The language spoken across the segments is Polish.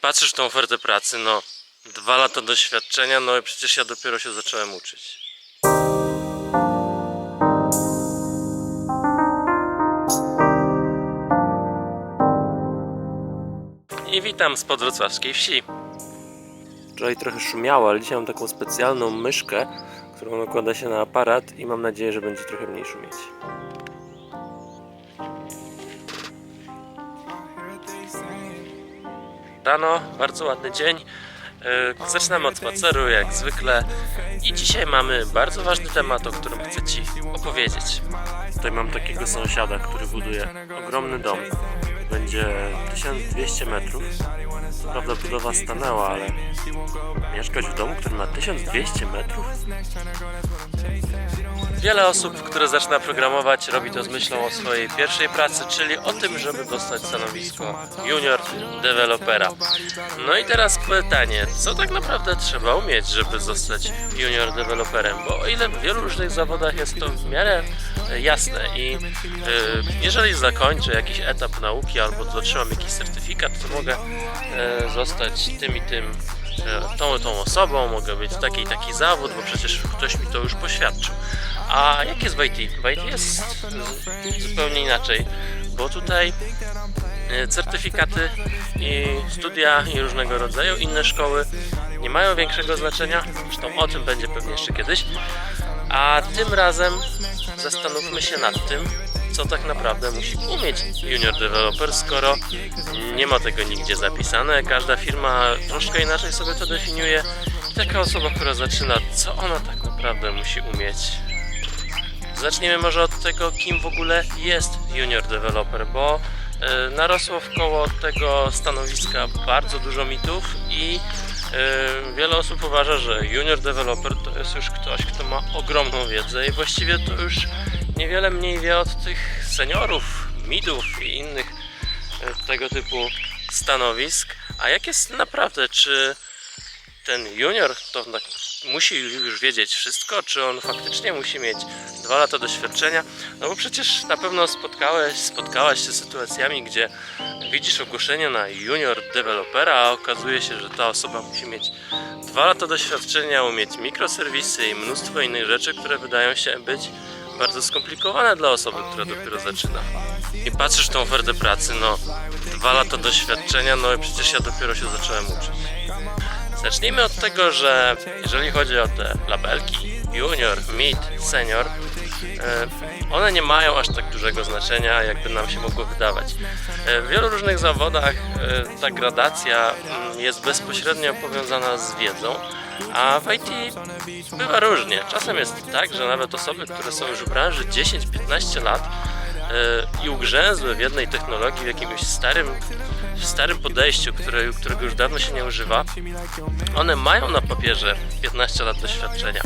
patrzysz tą ofertę pracy, no dwa lata doświadczenia, no i przecież ja dopiero się zacząłem uczyć. I witam z podwrocławskiej wsi. Wczoraj trochę szumiało, ale dzisiaj mam taką specjalną myszkę, którą nakłada się na aparat i mam nadzieję, że będzie trochę mniej szumieć. Rano, bardzo ładny dzień. Yy, Zaczynamy od spaceru jak zwykle i dzisiaj mamy bardzo ważny temat, o którym chcę Ci opowiedzieć. Tutaj mam takiego sąsiada, który buduje ogromny dom. Będzie 1200 metrów. Prawda budowa stanęła, ale mieszkać w domu, który ma 1200 metrów? Wiele osób, które zaczyna programować, robi to z myślą o swojej pierwszej pracy, czyli o tym, żeby dostać stanowisko junior dewelopera. No i teraz pytanie, co tak naprawdę trzeba umieć, żeby zostać junior deweloperem? Bo o ile w wielu różnych zawodach jest to w miarę e, jasne i e, jeżeli zakończę jakiś etap nauki albo otrzymam jakiś certyfikat, to mogę e, zostać tym i tym tą, tą osobą, mogę być taki taki zawód, bo przecież ktoś mi to już poświadczył. A jak jest w IT? W IT jest zupełnie inaczej, bo tutaj e, certyfikaty i studia i różnego rodzaju inne szkoły nie mają większego znaczenia, zresztą o tym będzie pewnie jeszcze kiedyś, a tym razem zastanówmy się nad tym, co tak naprawdę musi umieć junior developer, skoro nie ma tego nigdzie zapisane. Każda firma troszkę inaczej sobie to definiuje. Taka osoba, która zaczyna, co ona tak naprawdę musi umieć? Zacznijmy może od tego, kim w ogóle jest junior developer, bo e, narosło wkoło tego stanowiska bardzo dużo mitów i e, wiele osób uważa, że junior developer to jest już ktoś, kto ma ogromną wiedzę i właściwie to już niewiele mniej wie od tych seniorów, midów i innych e, tego typu stanowisk. A jak jest naprawdę, czy ten junior to musi już wiedzieć wszystko, czy on faktycznie musi mieć dwa lata doświadczenia? No bo przecież na pewno spotkałeś, spotkałaś się z sytuacjami, gdzie widzisz ogłoszenie na junior dewelopera, a okazuje się, że ta osoba musi mieć dwa lata doświadczenia, umieć mikroserwisy i mnóstwo innych rzeczy, które wydają się być bardzo skomplikowane dla osoby, która dopiero zaczyna. I patrzysz tą ofertę pracy, no dwa lata doświadczenia, no i przecież ja dopiero się zacząłem uczyć. Zacznijmy od tego, że jeżeli chodzi o te labelki junior, mid, senior, one nie mają aż tak dużego znaczenia, jakby nam się mogło wydawać. E, W wielu różnych zawodach e, ta gradacja mm, jest bezpośrednio powiązana z wiedzą, a w IT bywa różnie. Czasem jest tak, że nawet osoby, które są już w branży 10-15 lat e, i ugrzęzły w jednej technologii, w jakimś starym, w starym podejściu, które, którego już dawno się nie używa, one mają na papierze 15 lat doświadczenia,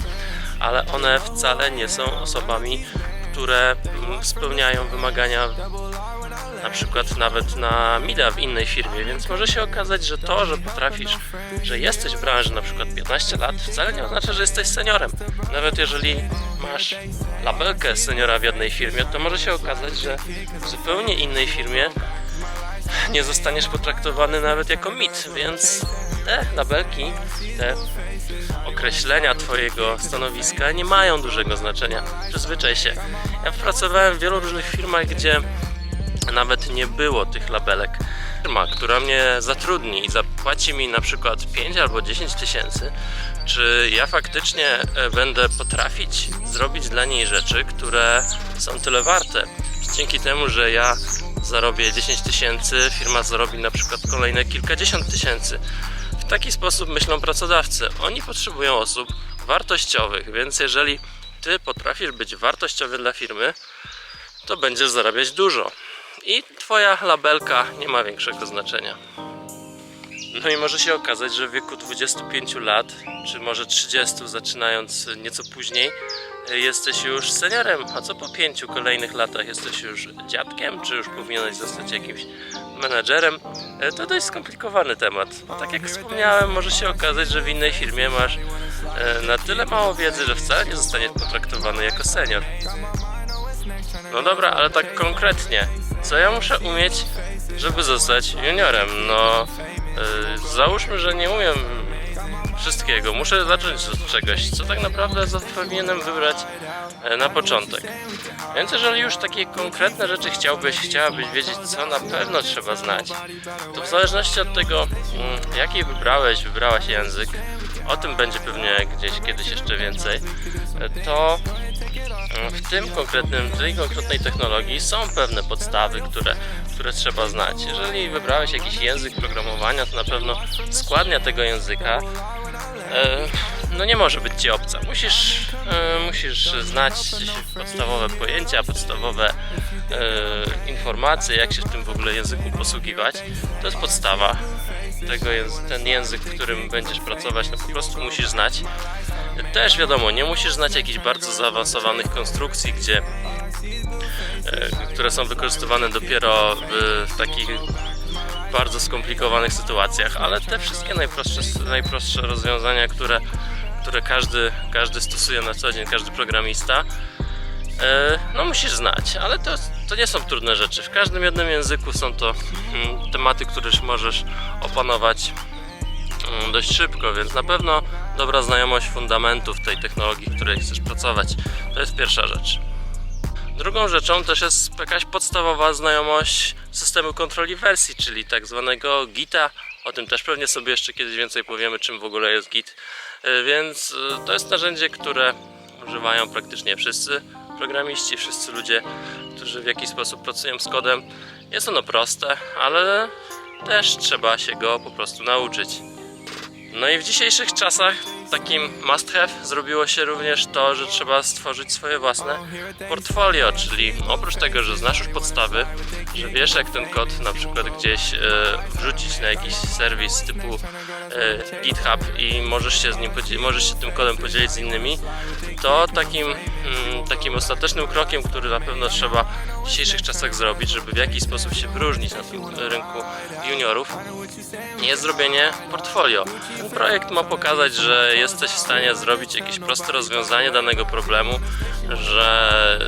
ale one wcale nie są osobami, które mm, spełniają wymagania na przykład nawet na mida w innej firmie, więc może się okazać, że to, że potrafisz, że jesteś w branży na przykład 15 lat, wcale nie oznacza, że jesteś seniorem. Nawet jeżeli masz labelkę seniora w jednej firmie, to może się okazać, że w zupełnie innej firmie nie zostaniesz potraktowany nawet jako mit, więc te labelki, te określenia Twojego stanowiska nie mają dużego znaczenia. Przyzwyczaj się. Ja pracowałem w wielu różnych firmach, gdzie nawet nie było tych labelek. Firma, która mnie zatrudni i zapłaci mi na przykład 5 albo 10 tysięcy, czy ja faktycznie e, będę potrafić zrobić dla niej rzeczy, które są tyle warte? Dzięki temu, że ja zarobię 10 tysięcy, firma zarobi na przykład kolejne kilkadziesiąt tysięcy. W taki sposób myślą pracodawcy. Oni potrzebują osób wartościowych, więc jeżeli ty potrafisz być wartościowy dla firmy, to będziesz zarabiać dużo. I twoja labelka nie ma większego znaczenia. No i może się okazać, że w wieku 25 lat, czy może 30, zaczynając nieco później, jesteś już seniorem, a co po pięciu kolejnych latach jesteś już dziadkiem, czy już powinieneś zostać jakimś menedżerem. Y, To dość skomplikowany temat. Tak jak wspomniałem, może się okazać, że w innej firmie masz y, na tyle mało wiedzy, że wcale nie zostaniesz potraktowany jako senior. No dobra, ale tak konkretnie, co ja muszę umieć, żeby zostać juniorem? No, E, Załóżmy, że nie umiem wszystkiego, muszę zacząć od czegoś, co tak naprawdę powinienem wybrać e, na początek. Więc jeżeli już takie konkretne rzeczy chciałbyś, chciałabyś wiedzieć, co na pewno trzeba znać, to w zależności od tego, mm, jaki wybrałeś, wybrałaś język, o tym będzie pewnie gdzieś kiedyś jeszcze więcej, e, to mm, w tym konkretnym, w tej konkretnej technologii są pewne podstawy, które, które trzeba znać. Jeżeli wybrałeś jakiś język programowania, to na pewno składnia tego języka no nie może być ci obca. Musisz, e, musisz znać podstawowe pojęcia, podstawowe e, informacje, jak się w tym w ogóle języku posługiwać. To jest podstawa. Tego ten język, w którym będziesz pracować, no po prostu musisz znać. Też wiadomo, nie musisz znać jakichś bardzo zaawansowanych konstrukcji, gdzie e, które są wykorzystywane dopiero w takich bardzo skomplikowanych sytuacjach, ale te wszystkie najprostsze, najprostsze rozwiązania, które, które każdy, każdy stosuje na co dzień, każdy programista, e, no musisz znać, ale to, to nie są trudne rzeczy. W każdym jednym języku są to mm, tematy, które już możesz opanować mm, dość szybko, więc na pewno dobra znajomość fundamentów tej technologii, w której chcesz pracować, to jest pierwsza rzecz. Drugą rzeczą też jest jakaś podstawowa znajomość systemu kontroli wersji, czyli tak zwanego Gita. O tym też pewnie sobie jeszcze kiedyś więcej powiemy, czym w ogóle jest Git. E, Więc e, to jest narzędzie, które używają praktycznie wszyscy programiści, wszyscy ludzie, którzy w jakiś sposób pracują z kodem. Jest ono proste, ale też trzeba się go po prostu nauczyć. No i w dzisiejszych czasach takim must have zrobiło się również to, że trzeba stworzyć swoje własne portfolio, czyli oprócz tego, że znasz już podstawy, że wiesz jak ten kod na przykład gdzieś e, wrzucić na jakiś serwis typu e, GitHub i możesz się z nim możesz się tym kodem podzielić z innymi, to takim, mm, takim ostatecznym krokiem, który na pewno trzeba w dzisiejszych czasach zrobić, żeby w jakiś sposób się wyróżnić na tym rynku juniorów, jest zrobienie portfolio. Ten projekt ma pokazać, że jesteś w stanie zrobić jakieś proste rozwiązanie danego problemu, że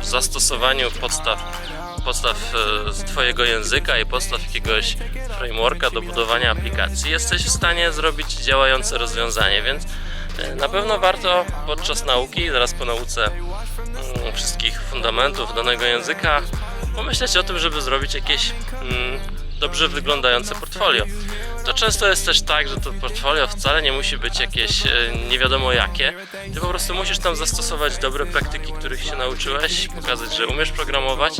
w zastosowaniu podstaw, podstaw e, Twojego języka i podstaw jakiegoś frameworka do budowania aplikacji jesteś w stanie zrobić działające rozwiązanie, więc e, na pewno warto podczas nauki, zaraz po nauce mm, wszystkich fundamentów danego języka, pomyśleć o tym, żeby zrobić jakieś mm, dobrze wyglądające portfolio. To często jest też tak, że to portfolio wcale nie musi być jakieś e, nie wiadomo jakie. Ty po prostu musisz tam zastosować dobre praktyki, których się nauczyłeś, pokazać, że umiesz programować.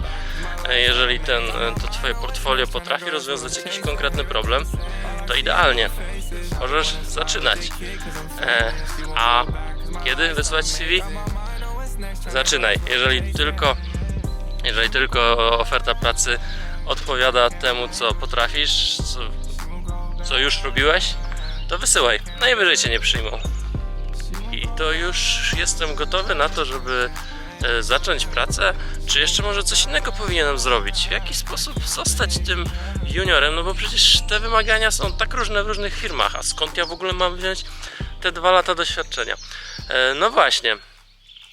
E, Jeżeli ten, e, to twoje portfolio potrafi rozwiązać jakiś konkretny problem, to idealnie. Możesz zaczynać. A kiedy wysłać CV? Zaczynaj. Jeżeli tylko jeżeli tylko oferta pracy odpowiada temu, co potrafisz, co, co już robiłeś, to wysyłaj. Najwyżej cię nie przyjmą. I to już jestem gotowy na to, żeby e, zacząć pracę. Czy jeszcze może coś innego powinienem zrobić? W jaki sposób zostać tym juniorem? No bo przecież te wymagania są tak różne w różnych firmach. A skąd ja w ogóle mam wziąć te dwa lata doświadczenia? E, No właśnie.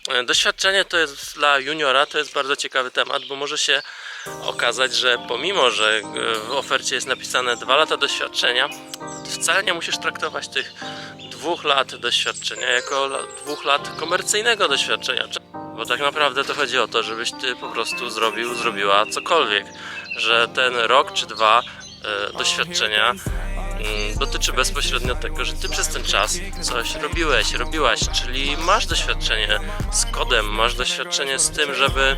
E, Doświadczenie to jest dla juniora to jest bardzo ciekawy temat, bo może się okazać, że pomimo, że e, w ofercie jest napisane dwa lata doświadczenia, wcale nie musisz traktować tych dwóch lat doświadczenia jako dwóch lat komercyjnego doświadczenia. Bo tak naprawdę to chodzi o to, żebyś ty po prostu zrobił, zrobiła cokolwiek, że ten rok czy dwa e, doświadczenia mm, dotyczy bezpośrednio tego, że ty przez ten czas coś robiłeś, robiłaś, czyli masz doświadczenie z kodem, masz doświadczenie z tym, żeby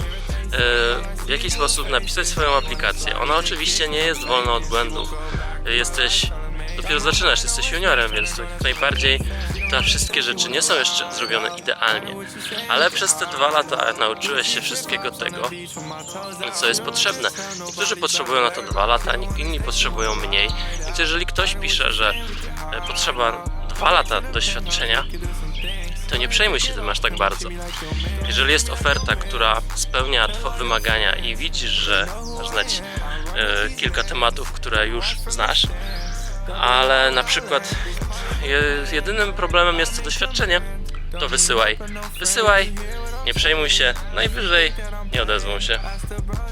w jakiś sposób napisać swoją aplikację. Ona oczywiście nie jest wolna od błędów. Jesteś, dopiero zaczynasz, jesteś juniorem, więc najbardziej te wszystkie rzeczy nie są jeszcze zrobione idealnie. Ale przez te dwa lata nauczyłeś się wszystkiego tego, co jest potrzebne. Niektórzy potrzebują na to dwa lata, inni potrzebują mniej. Więc jeżeli ktoś pisze, że e, potrzeba dwa lata doświadczenia, przejmuj się tym aż tak bardzo. Jeżeli jest oferta, która spełnia Twoje wymagania i widzisz, że masz znać e, kilka tematów, które już znasz, ale na przykład je, jedynym problemem jest to doświadczenie, to wysyłaj. Wysyłaj nie przejmuj się, najwyżej nie odezwą się.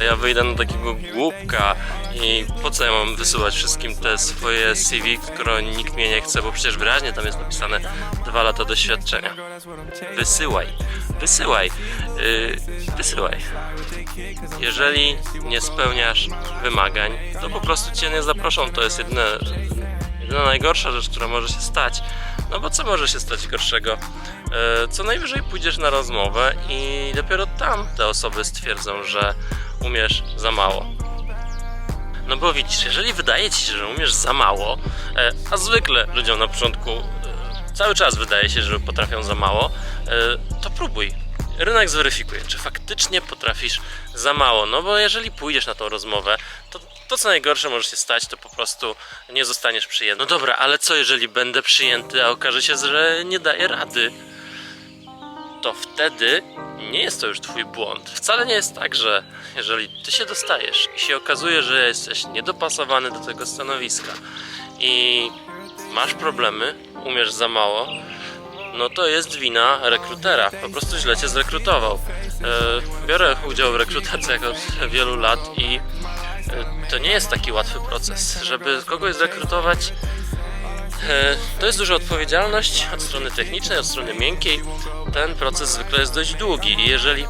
Ja wyjdę na takiego głupka i po co ja mam wysyłać wszystkim te swoje CV, skoro nikt mnie nie chce, bo przecież wyraźnie tam jest napisane dwa lata doświadczenia. Wysyłaj, wysyłaj, yy, wysyłaj. Jeżeli nie spełniasz wymagań, to po prostu cię nie zaproszą. To jest jedyne, jedyna najgorsza rzecz, która może się stać. No bo co może się stać gorszego? E, Co najwyżej pójdziesz na rozmowę i dopiero tam te osoby stwierdzą, że umiesz za mało. No bo widzisz, jeżeli wydaje ci się, że umiesz za mało, e, a zwykle ludziom na początku e, cały czas wydaje się, że potrafią za mało, to próbuj. Rynek zweryfikuje, czy faktycznie potrafisz za mało. No bo jeżeli pójdziesz na tą rozmowę, to to co najgorsze może się stać, to po prostu nie zostaniesz przyjęty. No dobra, ale co jeżeli będę przyjęty, a okaże się, że nie daję rady? to wtedy nie jest to już twój błąd. Wcale nie jest tak, że jeżeli ty się dostajesz i się okazuje, że jesteś niedopasowany do tego stanowiska i masz problemy, umiesz za mało, no to jest wina rekrutera. Po prostu źle cię zrekrutował. E, Biorę udział w rekrutacjach od wielu lat i to nie jest taki łatwy proces. Żeby kogoś zrekrutować, E, To jest duża odpowiedzialność od strony technicznej, od strony miękkiej. Ten proces zwykle jest dość długi i jeżeli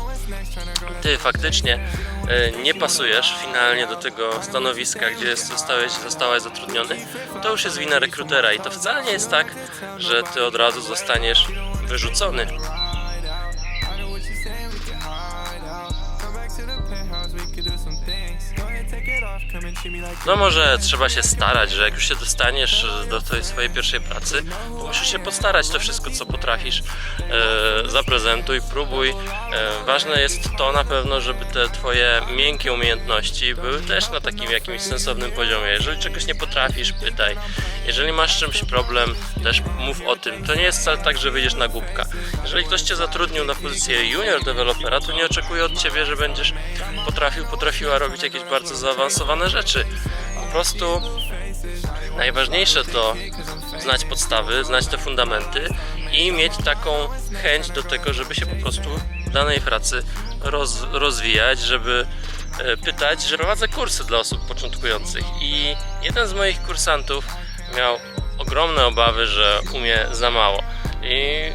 ty faktycznie e, nie pasujesz finalnie do tego stanowiska, gdzie zostałeś, zostałeś zatrudniony, to już jest wina rekrutera i to wcale nie jest tak, że ty od razu zostaniesz wyrzucony. No może trzeba się starać, że jak już się dostaniesz e, do tej swojej pierwszej pracy, to musisz się postarać to wszystko, co potrafisz. E, zaprezentuj, próbuj. E, ważne jest to na pewno, żeby te twoje miękkie umiejętności były też na takim jakimś sensownym poziomie. Jeżeli czegoś nie potrafisz, pytaj. Jeżeli masz czymś problem, też mów o tym. To nie jest wcale tak, że wyjdziesz na głupka. Jeżeli ktoś cię zatrudnił na pozycję junior dewelopera, to nie oczekuje od ciebie, że będziesz potrafił, potrafiła robić jakieś bardzo zaawansowane rzeczy. Po prostu najważniejsze to znać podstawy, znać te fundamenty i mieć taką chęć do tego, żeby się po prostu w danej pracy roz, rozwijać, żeby e, pytać, że prowadzę kursy dla osób początkujących i jeden z moich kursantów miał ogromne obawy, że umie za mało i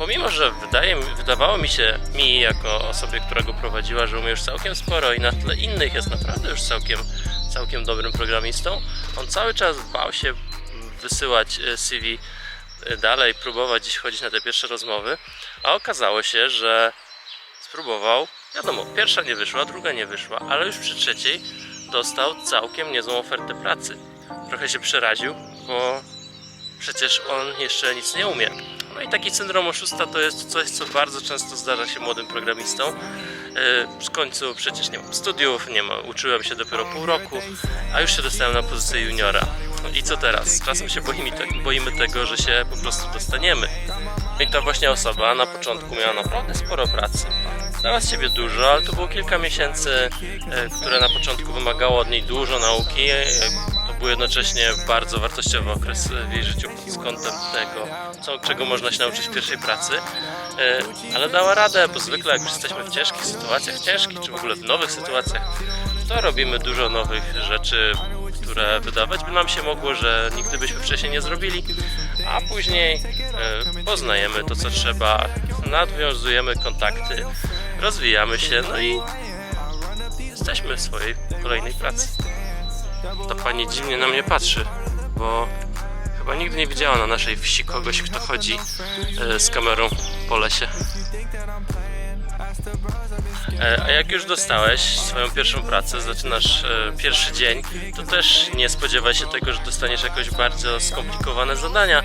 pomimo, że wydaje, wydawało mi się, mi jako osobie, która go prowadziła, że umie już całkiem sporo i na tle innych jest naprawdę już całkiem, całkiem dobrym programistą, on cały czas bał się wysyłać e, CV dalej, próbować gdzieś chodzić na te pierwsze rozmowy, a okazało się, że spróbował, wiadomo, pierwsza nie wyszła, druga nie wyszła, ale już przy trzeciej dostał całkiem niezłą ofertę pracy. Trochę się przeraził, bo przecież on jeszcze nic nie umie. No i taki syndrom oszusta to jest coś, co bardzo często zdarza się młodym programistom. Yy, W końcu przecież nie mam studiów, nie ma, uczyłem się dopiero pół roku, a już się dostałem na pozycję juniora. No I co teraz? Czasem się boimy, boimy tego, że się po prostu dostaniemy. No I ta właśnie osoba na początku miała naprawdę sporo pracy. Dała z siebie dużo, ale to było kilka miesięcy, e, które na początku wymagało od niej dużo nauki. Był jednocześnie bardzo wartościowy okres w jej życiu pod kątem tego, co, czego można się nauczyć w pierwszej pracy. E, Ale dała radę, bo zwykle jak już jesteśmy w ciężkich sytuacjach, ciężkich czy w ogóle w nowych sytuacjach, to robimy dużo nowych rzeczy, które wydawać by nam się mogło, że nigdy byśmy wcześniej nie zrobili, a później e, poznajemy to, co trzeba, nawiązujemy kontakty, rozwijamy się, no i jesteśmy w swojej kolejnej pracy. Ta pani dziwnie na mnie patrzy, bo chyba nigdy nie widziała na naszej wsi kogoś, kto chodzi e, z kamerą po lesie. E, A jak już dostałeś swoją pierwszą pracę, zaczynasz e, pierwszy dzień, to też nie spodziewaj się tego, że dostaniesz jakoś bardzo skomplikowane zadania.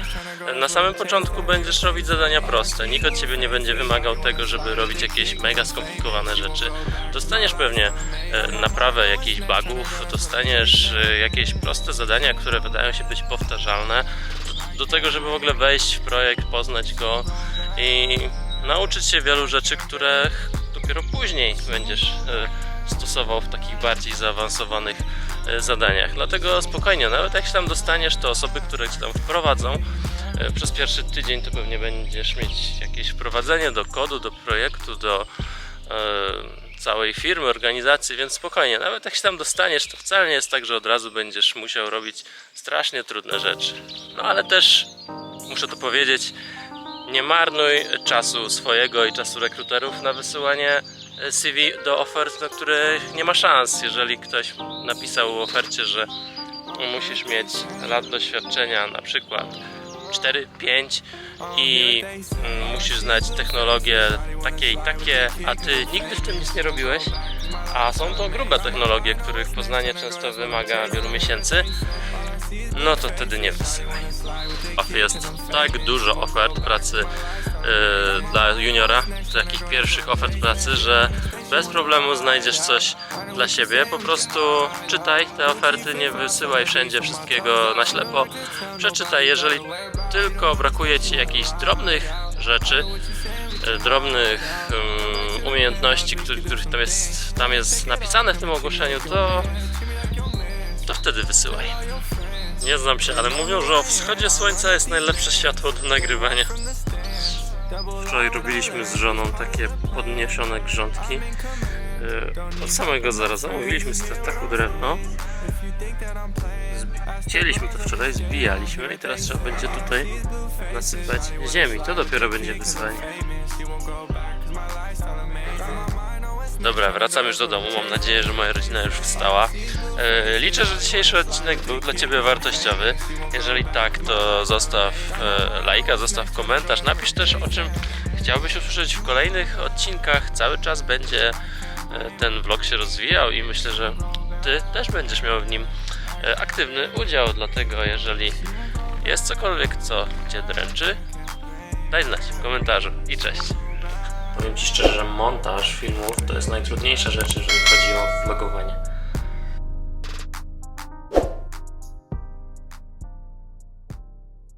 Na samym początku będziesz robić zadania proste. Nikt od ciebie nie będzie wymagał tego, żeby robić jakieś mega skomplikowane rzeczy. Dostaniesz pewnie e, naprawę jakichś bugów, dostaniesz e, jakieś proste zadania, które wydają się być powtarzalne. Do, tego, żeby w ogóle wejść w projekt, poznać go i nauczyć się wielu rzeczy, które dopiero później będziesz e, stosował w takich bardziej zaawansowanych zadaniach. Dlatego spokojnie, nawet jak się tam dostaniesz, to osoby, które cię tam wprowadzą, przez pierwszy tydzień to pewnie będziesz mieć jakieś wprowadzenie do kodu, do projektu, do e, całej firmy, organizacji, więc spokojnie, nawet jak się tam dostaniesz, to wcale nie jest tak, że od razu będziesz musiał robić strasznie trudne rzeczy. No ale też muszę to powiedzieć, nie marnuj czasu swojego i czasu rekruterów na wysyłanie e, CV do ofert, na których nie ma szans. Jeżeli ktoś napisał w ofercie, że musisz mieć lat doświadczenia, na przykład 4-5 i mm, musisz znać technologie takie i takie, a ty nigdy w tym nic nie robiłeś, a są to grube technologie, których poznanie często wymaga wielu miesięcy, no to wtedy nie wysyłaj. Jest tak dużo ofert pracy dla juniora, takich pierwszych ofert pracy, że bez problemu znajdziesz coś dla siebie. Po prostu czytaj te oferty, nie wysyłaj wszędzie wszystkiego na ślepo. Przeczytaj, jeżeli tylko brakuje ci jakichś drobnych rzeczy, yy, drobnych yy, umiejętności, których tam, jest, tam jest napisane w tym ogłoszeniu, to, to wtedy wysyłaj. Nie znam się, ale mówią, że o wschodzie słońca jest najlepsze światło do nagrywania. Wczoraj robiliśmy z żoną takie podniesione grządki. Yy, Od samego zara zamówiliśmy z tartaku drewno. Cięliśmy to wczoraj, zbijaliśmy i teraz trzeba będzie tutaj nasypać ziemi. To dopiero będzie wyzwanie. Dobra, wracam już do domu. Mam nadzieję, że moja rodzina już wstała. E, liczę, że dzisiejszy odcinek był dla Ciebie wartościowy. Jeżeli tak, to zostaw e, lajka, zostaw komentarz. Napisz też o czym chciałbyś usłyszeć w kolejnych odcinkach. Cały czas będzie e, ten vlog się rozwijał i myślę, że Ty też będziesz miał w nim e, aktywny udział. Dlatego, jeżeli jest cokolwiek, co Cię dręczy, daj znać w komentarzu i cześć. Powiem Ci szczerze, że montaż filmów to jest najtrudniejsza rzecz, jeżeli chodzi o vlogowanie.